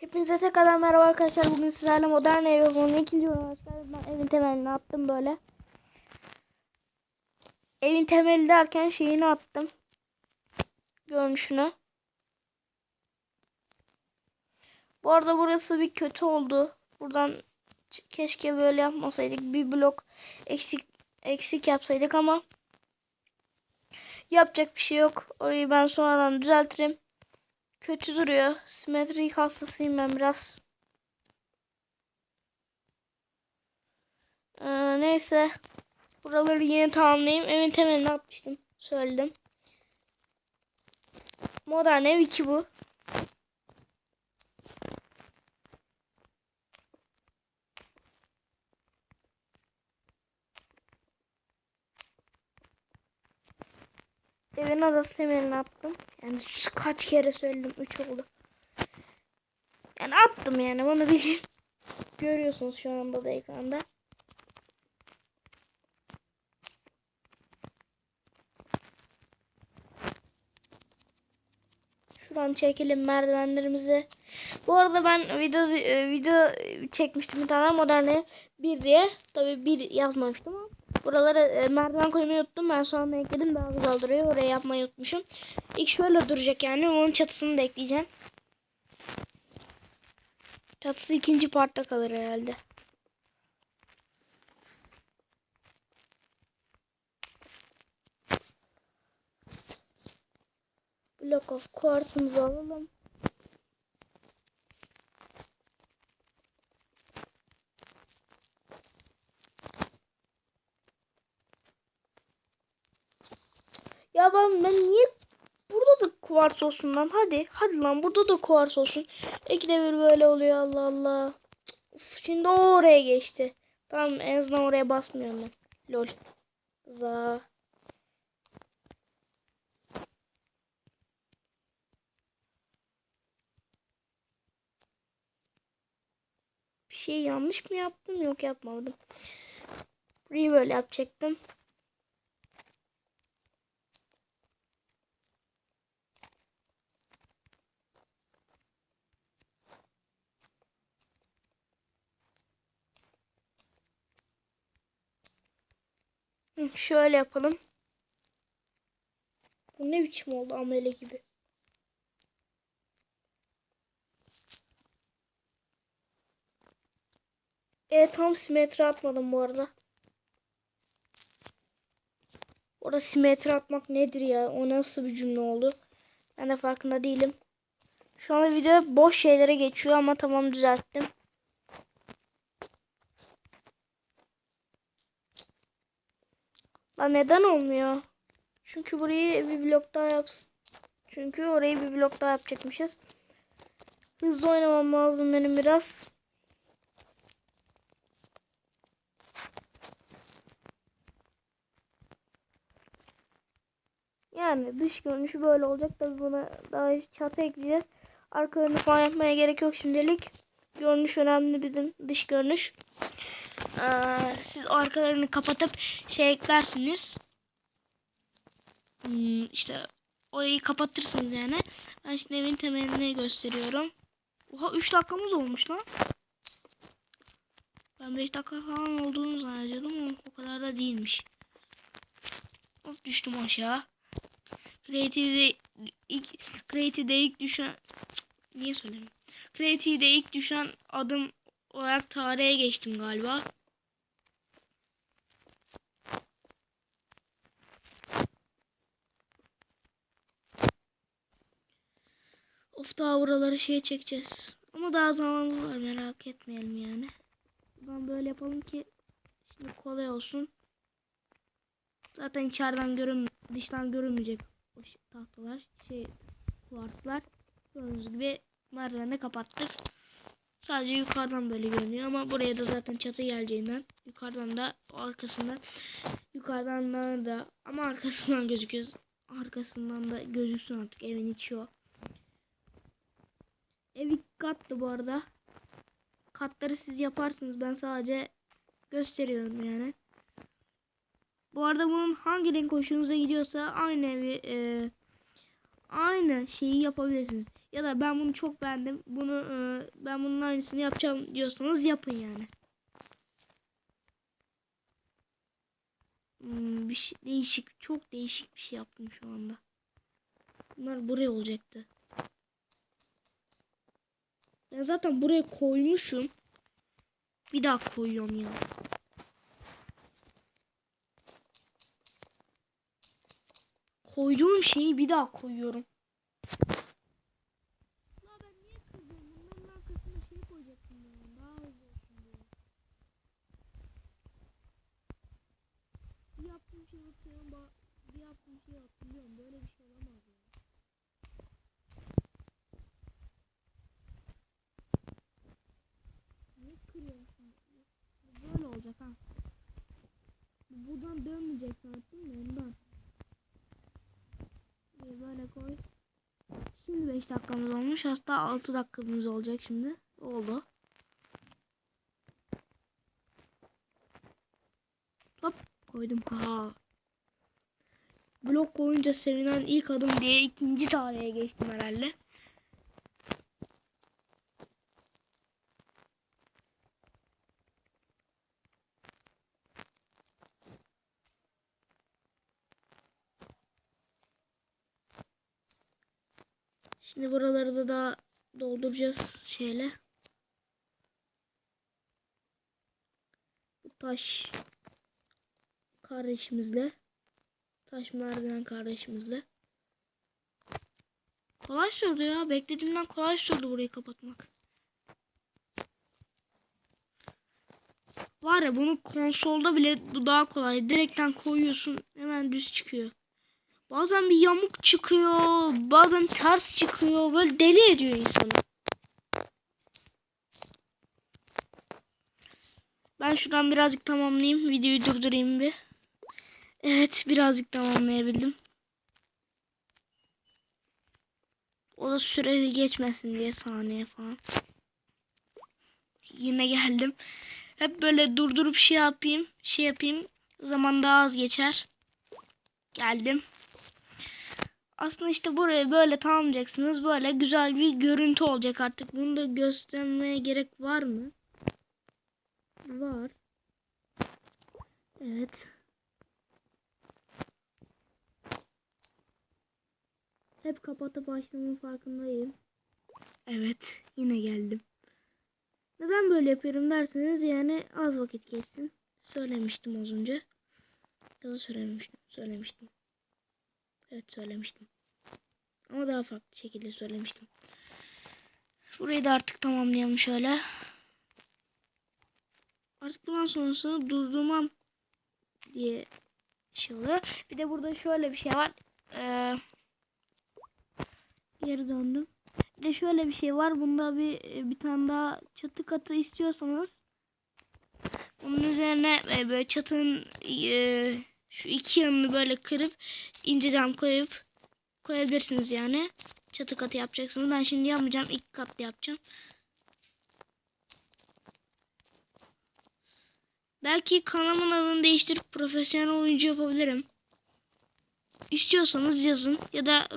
Hepinize tekrardan merhaba arkadaşlar. Bugün sizlerle modern ev yapımının ikinci bölümü. Ben evin temelini attım böyle. Evin temeli derken şeyini attım. Görünüşünü. Bu arada burası bir kötü oldu. Buradan keşke böyle yapmasaydık. Bir blok eksik eksik yapsaydık ama yapacak bir şey yok. Orayı ben sonradan düzeltirim. Kötü duruyor. Simetrik hastasıyım ben biraz. Ee, neyse. Buraları yeni tamamlayayım. Evin temelini atmıştım. Söyledim. Modern ev 2 bu. Evin adası temelini attım. Yani kaç kere söyledim. 3 oldu. Yani attım yani bunu bilin. Görüyorsunuz şu anda da ekranda. Şuradan çekelim merdivenlerimizi. Bu arada ben video video çekmiştim bir tane moderne bir diye. Tabi bir yazmamıştım ama buralara e, merdiven koymayı unuttum. Ben sonra ekledim daha güzel duruyor. Oraya yapmayı unutmuşum. İlk şöyle duracak yani. Onun çatısını da ekleyeceğim. Çatısı ikinci partta kalır herhalde. Block of quartz'ımızı alalım. Ben, ben niye burada da kuvars olsun lan hadi hadi lan burada da kuvars olsun. İkide bir böyle oluyor Allah Allah. Uf, şimdi oraya geçti. Tamam en azından oraya basmıyorum ben. Lol. Za. Bir şey yanlış mı yaptım? Yok yapmadım. Burayı böyle yapacaktım. Şöyle yapalım. Bu ne biçim oldu amele gibi. E tam simetri atmadım bu arada. Orada simetri atmak nedir ya? O nasıl bir cümle oldu? Ben de farkında değilim. Şu anda video boş şeylere geçiyor ama tamam düzelttim. Lan neden olmuyor? Çünkü burayı bir blok daha yapsın. Çünkü orayı bir blok daha yapacakmışız. Hızlı oynamam lazım benim biraz. Yani dış görünüşü böyle olacak. Tabi buna daha çatı ekleyeceğiz. Arkalarını falan yapmaya gerek yok şimdilik. Görünüş önemli bizim dış görünüş. Ee, siz arkalarını kapatıp şey eklersiniz. Hmm, işte orayı kapatırsınız yani. Ben şimdi evin temelini gösteriyorum. Oha 3 dakikamız olmuş lan. Ben 5 dakika falan olduğunu zannediyordum ama o kadar da değilmiş. Hop düştüm aşağı. Creative'de ilk Creative'de ilk düşen niye söylemiyorum? Creative'de ilk düşen adım olarak tarihe geçtim galiba. Of daha buraları şey çekeceğiz. Ama daha zamanımız var merak etmeyelim yani. Ben böyle yapalım ki şimdi kolay olsun. Zaten içeriden görün dıştan görünmeyecek o tahtalar şey kuvarslar. Gördüğünüz gibi merdiveni kapattık. Sadece yukarıdan böyle görünüyor ama buraya da zaten çatı geleceğinden yukarıdan da arkasından yukarıdan da, da ama arkasından gözüküyor. Arkasından da gözüksün artık evin içi o. Ev iki kattı bu arada. Katları siz yaparsınız. Ben sadece gösteriyorum yani. Bu arada bunun hangi renk hoşunuza gidiyorsa aynı evi e, aynı şeyi yapabilirsiniz. Ya da ben bunu çok beğendim. Bunu e, ben bunun aynısını yapacağım diyorsanız yapın yani. Hmm, bir şey, değişik, çok değişik bir şey yaptım şu anda. Bunlar buraya olacaktı. Ben zaten buraya koymuşum. Bir daha koyuyorum ya. Koyduğum şeyi bir daha koyuyorum. La ben niye kızıyorum? Bunların arkasına şey koyacaktım ya. Daha hızlı olsun diye. Bir yaptığım şey yapıyorum. ba- Bir yaptığım şey hatırlıyorum. Böyle bir şey olamaz ya. Niye kırıyorsun? Bu Böyle olacak ha. Bu Buradan dönmeyecek zaten de ondan. İyi böyle koy. Şimdi 5 dakikamız olmuş. Hatta 6 dakikamız olacak şimdi. Oldu. Hop koydum. Ha. Blok koyunca sevinen ilk adım diye ikinci tarihe geçtim herhalde. Şimdi buraları da daha dolduracağız şeyle. Bu taş kardeşimizle. Taş merdiven kardeşimizle. Kolay sürdü ya. Beklediğimden kolay sürdü burayı kapatmak. Var ya bunu konsolda bile daha kolay. Direkten koyuyorsun hemen düz çıkıyor. Bazen bir yamuk çıkıyor. Bazen ters çıkıyor. Böyle deli ediyor insanı. Ben şuradan birazcık tamamlayayım. Videoyu durdurayım bir. Evet birazcık tamamlayabildim. O da süreli geçmesin diye saniye falan. Yine geldim. Hep böyle durdurup şey yapayım. Şey yapayım. Zaman daha az geçer. Geldim. Aslında işte burayı böyle tamamlayacaksınız. Böyle güzel bir görüntü olacak artık. Bunu da göstermeye gerek var mı? Var. Evet. Hep kapatıp açtığımın farkındayım. Evet. Yine geldim. Neden böyle yapıyorum derseniz yani az vakit geçsin. Söylemiştim az önce. Yazı söylemiştim. Söylemiştim. Evet söylemiştim. Ama daha farklı şekilde söylemiştim. Burayı da artık tamamlayalım şöyle. Artık bundan sonrasını durdurmam diye şey oluyor. Bir de burada şöyle bir şey var. Ee, geri döndüm. Bir de şöyle bir şey var. Bunda bir bir tane daha çatı katı istiyorsanız bunun üzerine e, böyle çatının e, şu iki yanını böyle kırıp ince cam koyup koyabilirsiniz yani. Çatı katı yapacaksınız. Ben şimdi yapmayacağım. İlk katlı yapacağım. Belki kanalımın adını değiştirip profesyonel oyuncu yapabilirim. İstiyorsanız yazın ya da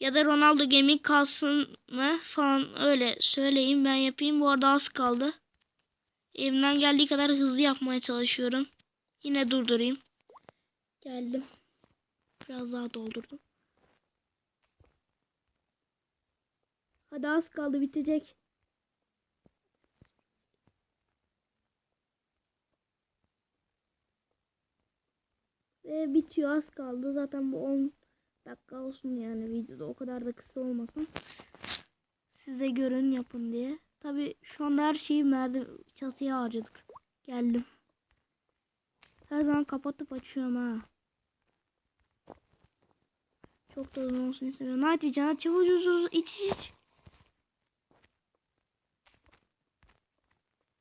ya da Ronaldo Gaming kalsın mı falan öyle söyleyin ben yapayım. Bu arada az kaldı. Elimden geldiği kadar hızlı yapmaya çalışıyorum. Yine durdurayım. Geldim. Biraz daha doldurdum. Hadi az kaldı bitecek. Ve bitiyor az kaldı. Zaten bu 10 dakika olsun yani videoda o kadar da kısa olmasın. Size görün yapın diye. Tabi şu anda her şeyi merdiven çatıya harcadık. Geldim. Her zaman kapatıp açıyorum ha. Çok da uzun olsun istemiyorum. Night Vision çabuk ucuz iç iç.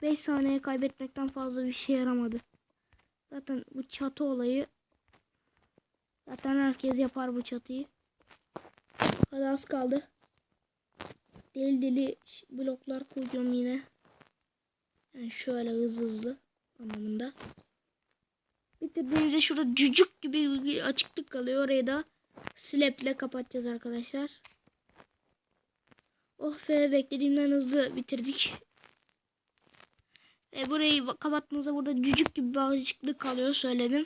5 saniye kaybetmekten fazla bir şey yaramadı. Zaten bu çatı olayı Zaten herkes yapar bu çatıyı. Hadi az kaldı. Deli deli bloklar koyacağım yine. Yani şöyle hızlı hızlı anlamında. Bitirdiğimizde şurada cücük gibi bir açıklık kalıyor. Orayı da slaple kapatacağız arkadaşlar. Oh be beklediğimden hızlı bitirdik. E, burayı kapatmanıza burada cücük gibi bağcıklık kalıyor söyledim.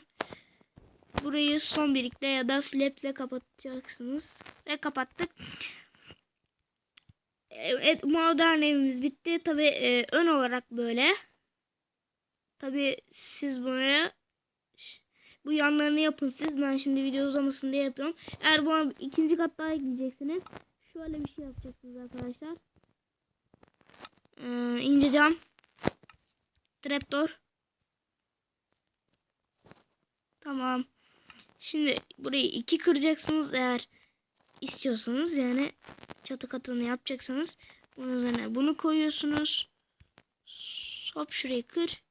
Burayı son birlikte ya da slaple kapatacaksınız. Ve kapattık. Evet, modern evimiz bitti. Tabi ön olarak böyle. Tabi siz buraya bu yanlarını yapın siz. Ben şimdi video uzamasın diye yapıyorum. Eğer bu ikinci kat daha ekleyeceksiniz. Şöyle bir şey yapacaksınız arkadaşlar. Ee, ince cam. Trapdoor. Tamam. Şimdi burayı iki kıracaksınız eğer istiyorsanız yani çatı katını yapacaksanız bunun üzerine bunu koyuyorsunuz. Hop şurayı kır.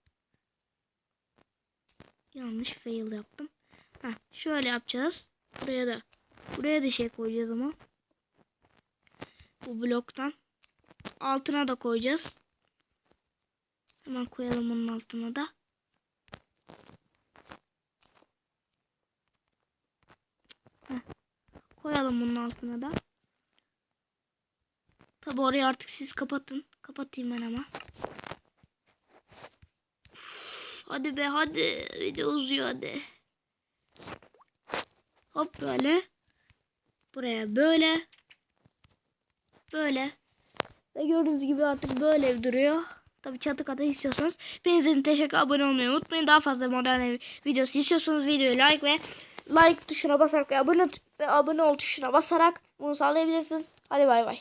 Yanlış fail yaptım. Heh, şöyle yapacağız. Buraya da buraya da şey koyacağız ama. Bu bloktan. Altına da koyacağız. Hemen koyalım onun altına da. Koyalım bunun altına da. Tabi orayı artık siz kapatın. Kapatayım ben ama. Hadi be hadi. Video uzuyor hadi. Hop böyle. Buraya böyle. Böyle. Ve gördüğünüz gibi artık böyle ev duruyor. Tabii çatı katı istiyorsanız. Hepinizin teşekkür abone olmayı unutmayın. Daha fazla modern ev videosu istiyorsanız videoyu like ve like tuşuna basarak ve abone, ve abone ol tuşuna basarak bunu sağlayabilirsiniz. Hadi bay bay.